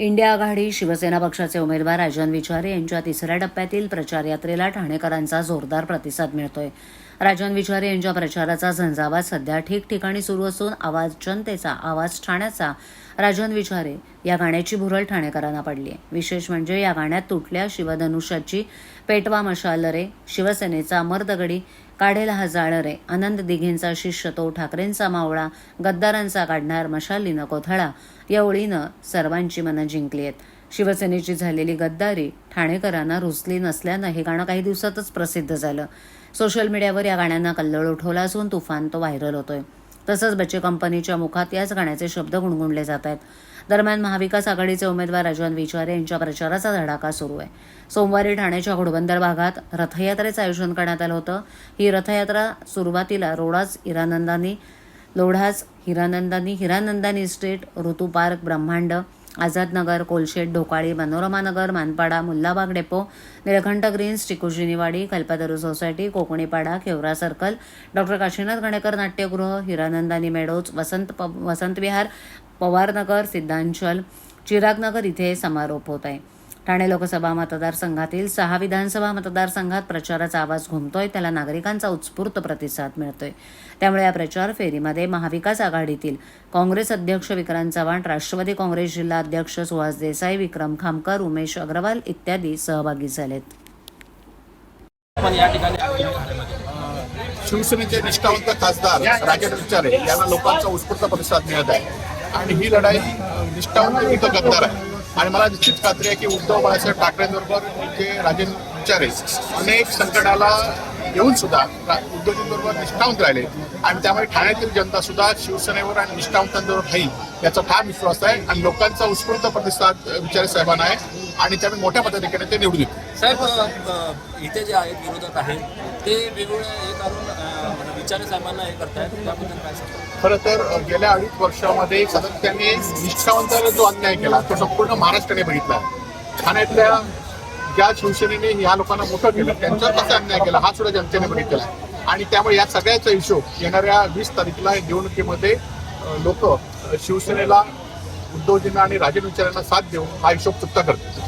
India आघाडी शिवसेना पक्षाचे उमेदवार राजन विचारे यांच्या तिसऱ्या टप्प्यातील प्रचार यात्रेला ठाणेकरांचा जोरदार प्रतिसाद मिळतोय. राजन विचारे यांच्या प्रचाराचा झंझावात सध्या ठिकठिकाणी सुरू असून आवाज जनतेचा आवाज ठाण्याचा. राजन विचारे या गाण्याची भुरळ ठाणेकरांना पडली आहे विशेष म्हणजे या गाण्यात तुटल्या शिवधनुष्याची पेटवा मशाल रे शिवसेनेचा मर्दगडी काढेल हा जाळ रे आनंद दिघेंचा शिष्य तो ठाकरेंचा मावळा. गद्दारांचा काढणार मशालीनं कोथळा. या ओळीनं सर्वांची मनं जिंकली आहेत. शिवसेनेची झालेली गद्दारी ठाणेकरांना रुचली नसल्यानं हे गाणं काही दिवसातच प्रसिद्ध झालं. सोशल मीडियावर या गाण्यांना कल्लोळ उठवला असून तुफान तो व्हायरल होतोय. तसंच बच्चे कंपनीच्या मुखात याच गाण्याचे शब्द गुणगुणले जात आहेत. दरम्यान महाविकास आघाडीचे उमेदवार राजन विचारे यांच्या प्रचाराचा धडाका सुरू आहे. सोमवारी ठाण्याच्या घोडबंदर भागात रथयात्रेचं आयोजन करण्यात आलं होतं. ही रथयात्रा सुरुवातीला रोडाच Hiranandani लोढाच Hiranandani Hiranandani estate Ritu Park Brahmand Azadnagar Kolshet Dhokali Manorama Nagar Manpada Mullabagh depot Neelkanth Greens Tikujiniwadi Kalpataru society Kokanipada Khewra circle doctor Kashinath Ghanekar नाट्यगृह हिरानंदानी मेडोज वसंत प वसंत विहार पवारनगर सिद्धांचल चिरागनगर इथे समारोप होत आहे. ठाणे लोकसभा मतदारसंघातील सहा विधानसभा मतदारसंघात प्रचाराचा आवाज घुमतोय. त्याला नागरिकांचा उत्स्फूर्त प्रतिसाद मिळतोय. त्यामुळे या प्रचार फेरीमध्ये महाविकास आघाडीतील काँग्रेस अध्यक्ष विक्रांत चव्हाण राष्ट्रवादी काँग्रेस जिल्हा अध्यक्ष सुहास देसाई विक्रम खामकर उमेश अग्रवाल इत्यादी सहभागी झालेत. शिवसेनेचे निष्ठावंत खासदार राजेंद्र विचारे यांना लोकांचा उत्स्फूर्त प्रतिसाद मिळत आहे. आणि ही लढाई निष्ठावंत गद्दार आहे. आणि मला निश्चित खात्री आहे की उद्धव बाळासाहेब ठाकरेंबरोबर जे राजेंद्र विचारे अनेक संकटाला येऊन सुद्धा उद्धवजींबरोबर निष्ठावंत राहिले. आणि त्यामुळे ठाण्यातील जनता सुद्धा शिवसेनेवर आणि निष्ठावंतांबरोबर राहील याचा ठाम विश्वास आहे. आणि लोकांचा उत्स्फूर्त प्रतिसाद विचारे साहेबांना आहे. आणि त्यामुळे मोठ्या पद्धतीने ते निवडून येतील. साहेब इथे जे आहेत विरोधक आहेत ते वेगवेगळे हे करून अ, म्हणजे विचारे साहेबांना हे करतायत त्याबद्दल काय सांगता? खरं तर गेल्या अडीच वर्षामध्ये सातत्याने निष्ठावंतांना जो अन्याय केला तो संपूर्ण महाराष्ट्राने बघितला. ठाण्यातल्या ज्या शिवसेनेने ह्या लोकांना मोठं केलं त्यांचा कसा अन्याय केला हा सुद्धा जनतेने बघितलेला आणि त्यामुळे या सगळ्याचा हिशोब येणाऱ्या वीस तारखेला निवडणुकीमध्ये लोक शिवसेनेला उद्धवजींना आणि राजन विचारांना साथ देऊन हा हिशोब चुकता करतील.